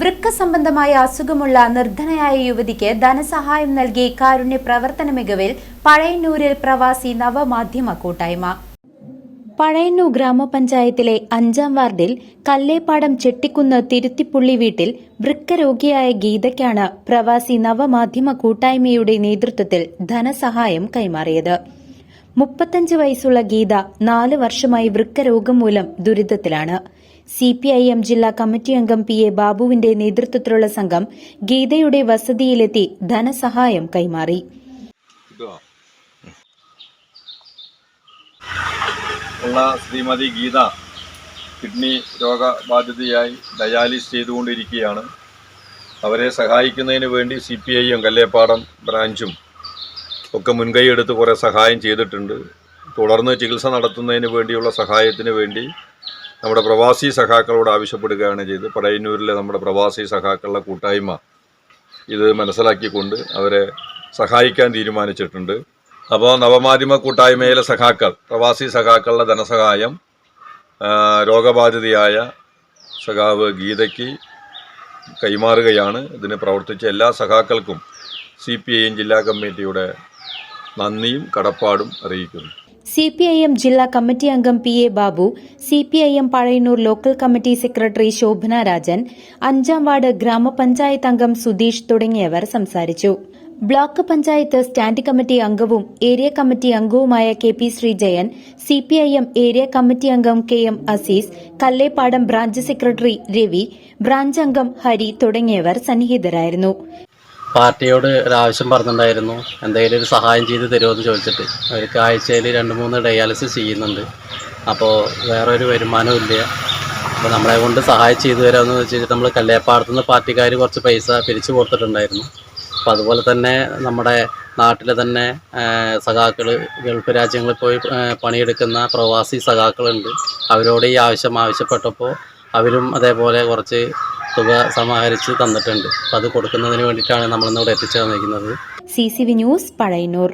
വൃക്ക സംബന്ധമായ അസുഖമുള്ള നിർധനയായ യുവതിക്ക് ധനസഹായം നൽകി കാരുണ്യ പ്രവർത്തന മികവിൽ പഴയന്നൂരിൽ പ്രവാസി നവമാധ്യമ കൂട്ടായ്മ. പഴയന്നൂർ ഗ്രാമപഞ്ചായത്തിലെ അഞ്ചാം വാർഡിൽ കല്ലേപ്പാടം ചെട്ടിക്കുന്ന് തിരുത്തിപ്പുള്ളി വീട്ടിൽ വൃക്ക രോഗിയായ ഗീതയ്ക്കാണ് പ്രവാസി നവമാധ്യമ കൂട്ടായ്മയുടെ നേതൃത്വത്തിൽ ധനസഹായം കൈമാറിയത്. മുപ്പത്തഞ്ച് വയസ്സുള്ള ഗീത നാല് വർഷമായി വൃക്കരോഗം മൂലം ദുരിതത്തിലാണ്. സി പി ഐ എം ജില്ലാ കമ്മിറ്റി അംഗം പി എ ബാബുവിന്റെ നേതൃത്വത്തിലുള്ള സംഘം ഗീതയുടെ വസതിയിലെത്തി ധനസഹായം കൈമാറി. ഉള്ള ശ്രീമതി ഗീത കിഡ്നി രോഗബാധിതയായി ഡയാലിസ് ചെയ്തുകൊണ്ടിരിക്കുകയാണ്. അവരെ സഹായിക്കുന്നതിന് വേണ്ടി C P I M Kallepadam ബ്രാഞ്ചും ഒക്കെ മുൻകൈ എടുത്ത് കുറേ സഹായം ചെയ്തിട്ടുണ്ട്. തുടർന്ന് ചികിത്സ നടത്തുന്നതിന് വേണ്ടിയുള്ള സഹായത്തിന് വേണ്ടി നമ്മുടെ പ്രവാസി സഖാക്കളോട് ആവശ്യപ്പെടുകയാണ് ചെയ്ത് പടയന്നൂരിലെ നമ്മുടെ പ്രവാസി സഖാക്കളുടെ കൂട്ടായ്മ ഇത് മനസ്സിലാക്കിക്കൊണ്ട് അവരെ സഹായിക്കാൻ തീരുമാനിച്ചിട്ടുണ്ട്. അപ്പോൾ നവമാധ്യമ കൂട്ടായ്മയിലെ സഖാക്കൾ പ്രവാസി സഖാക്കളുടെ ധനസഹായം രോഗബാധിതയായ സഖാവ് ഗീതയ്ക്ക് കൈമാറുകയാണ്. ഇതിന് പ്രവർത്തിച്ച എല്ലാ സഖാക്കൾക്കും സി പി ഐ ജില്ലാ കമ്മിറ്റിയുടെ നന്ദിയും കടപ്പാടും അറിയിക്കുന്നു. സി പി ഐ എം ജില്ലാ കമ്മിറ്റി അംഗം P A Babu C P I M Pazhayannur local committee secretary Shobhana Rajan അഞ്ചാം വാർഡ് ഗ്രാമപഞ്ചായത്ത് അംഗം സുധീഷ് തുടങ്ങിയവർ സംസാരിച്ചു. ബ്ലോക്ക് പഞ്ചായത്ത് സ്റ്റാൻഡ് കമ്മിറ്റി അംഗവും ഏരിയ കമ്മിറ്റി അംഗവുമായ K P Sreejayan C P I M area committee അംഗം K M Azeez Kallepadam branch secretary Ravi branch അംഗം ഹരി തുടങ്ങിയവർ സന്നിഹിതരായിരുന്നു. പാർട്ടിയോട് ഒരു ആവശ്യം പറഞ്ഞിട്ടുണ്ടായിരുന്നു. എന്തെങ്കിലും ഒരു സഹായം ചെയ്ത് തരുമോ ചോദിച്ചിട്ട്. അവർക്ക് ആഴ്ചയിൽ രണ്ട് മൂന്ന് ഡയാലിസിസ് ചെയ്യുന്നുണ്ട്. അപ്പോൾ വേറൊരു ഇല്ല. അപ്പോൾ നമ്മളെ കൊണ്ട് സഹായം ചെയ്തു തരാമെന്ന് വെച്ചിട്ട് നമ്മൾ കല്ലേപ്പാടത്തു നിന്ന് പാർട്ടിക്കാർ കുറച്ച് പൈസ പിരിച്ചു കൊടുത്തിട്ടുണ്ടായിരുന്നു. അപ്പോൾ അതുപോലെ തന്നെ നമ്മുടെ നാട്ടിലെ തന്നെ സഖാക്കൾ ഗൾഫ് രാജ്യങ്ങളിൽ പോയി പണിയെടുക്കുന്ന പ്രവാസി സഖാക്കളുണ്ട്. അവരോട് ഈ ആവശ്യം ആവശ്യപ്പെട്ടപ്പോൾ അവരും അതേപോലെ കുറച്ച് തുക സമാഹരിച്ച് തന്നിട്ടുണ്ട്. അപ്പോൾ അത് കൊടുക്കുന്നതിന് വേണ്ടിയിട്ടാണ് നമ്മളിന്നിവിടെ എത്തിച്ചേർന്നിരിക്കുന്നത്. C C V news Pazhayannur.